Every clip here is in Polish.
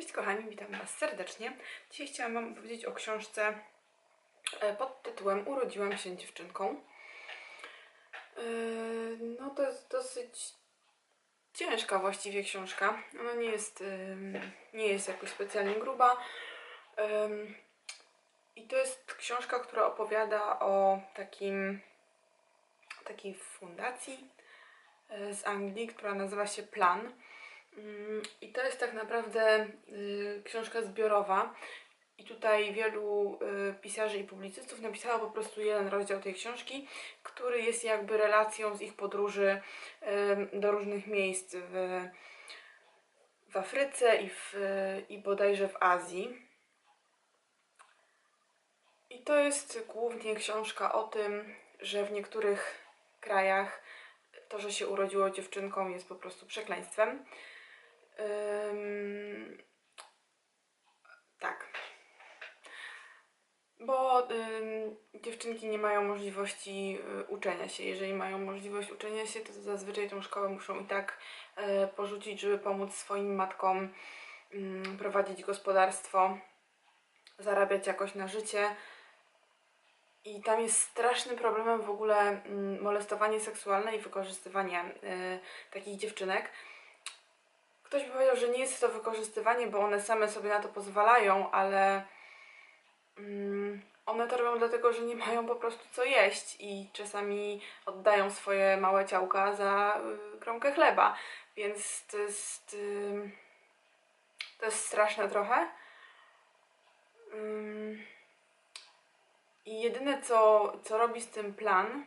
Cześć kochani, witam Was serdecznie. Dzisiaj chciałam Wam powiedzieć o książce e, pod tytułem Urodziłam się dziewczynką. E, No to jest dosyć ciężka właściwie książka. Ona nie jest, nie jest jakoś specjalnie gruba. I to jest książka, która opowiada o takim, takiej fundacji e, z Anglii, która nazywa się Plan. I to jest tak naprawdę y, książka zbiorowa. I tutaj wielu y, pisarzy i publicystów napisało po prostu jeden rozdział tej książki, który jest jakby relacją z ich podróży y, do różnych miejsc w, w Afryce i, w, i bodajże w Azji. I to jest głównie książka o tym, że w niektórych krajach to, że się urodziło dziewczynką jest po prostu przekleństwem. Ym, tak. Bo ym, dziewczynki nie mają możliwości y, uczenia się. Jeżeli mają możliwość uczenia się, to zazwyczaj tą szkołę muszą i tak y, porzucić, żeby pomóc swoim matkom ym, prowadzić gospodarstwo, zarabiać jakoś na życie. I tam jest strasznym problemem w ogóle molestowanie seksualne i wykorzystywanie y, takich dziewczynek. Ktoś by powiedział, że nie jest to wykorzystywanie, bo one same sobie na to pozwalają, ale mm, one to robią dlatego, że nie mają po prostu co jeść i czasami oddają swoje małe ciałka za y, kromkę chleba. Więc to jest. Y, to jest straszne trochę. Ym, I jedyne, co, co robi z tym plan,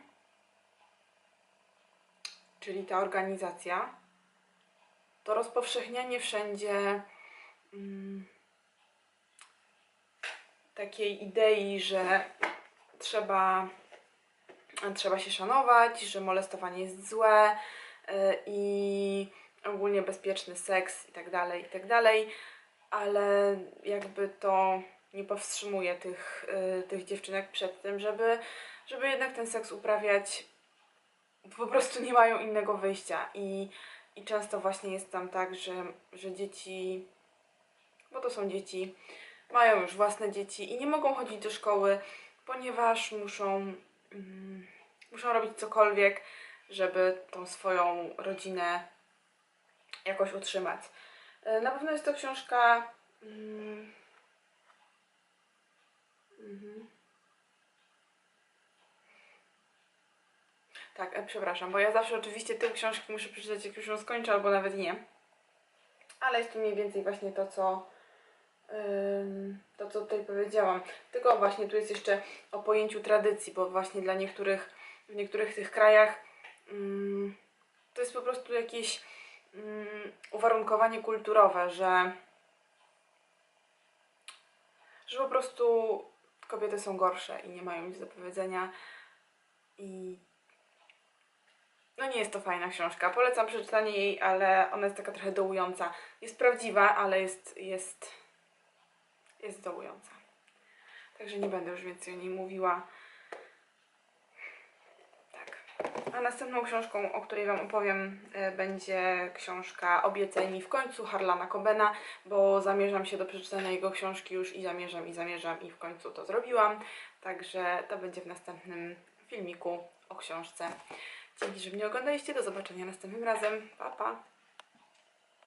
czyli ta organizacja, to rozpowszechnianie wszędzie mm, takiej idei, że trzeba, trzeba się szanować, że molestowanie jest złe y, i ogólnie bezpieczny seks i tak dalej, i tak dalej, ale jakby to nie powstrzymuje tych, y, tych dziewczynek przed tym, żeby, żeby jednak ten seks uprawiać. Po prostu nie mają innego wyjścia i i często właśnie jest tam tak, że, że dzieci, bo to są dzieci, mają już własne dzieci i nie mogą chodzić do szkoły, ponieważ muszą, mm, muszą robić cokolwiek, żeby tą swoją rodzinę jakoś utrzymać. E, Na pewno jest to książka. Mm, mhm. Tak, e, przepraszam, bo ja zawsze oczywiście tył książki muszę przeczytać, jak już ją skończę, albo nawet nie. Ale jest to mniej więcej właśnie to, co to, co tutaj powiedziałam. Tylko właśnie tu jest jeszcze o pojęciu tradycji, bo właśnie dla niektórych, w niektórych tych krajach to jest po prostu jakieś uwarunkowanie kulturowe, że że po prostu kobiety są gorsze i nie mają nic do powiedzenia i no nie jest to fajna książka. Polecam przeczytanie jej, ale ona jest taka trochę dołująca. Jest prawdziwa, ale jest, jest, jest dołująca. Także nie będę już więcej o niej mówiła. Tak. A następną książką, o której Wam opowiem, e, będzie książka Obiecaj w końcu Harlana Cobena, bo zamierzam się do przeczytania jego książki już i zamierzam, i zamierzam, i w końcu to zrobiłam. Także to będzie w następnym filmiku o książce. Dzięki, że mnie oglądaliście. Do zobaczenia następnym razem. Pa, pa!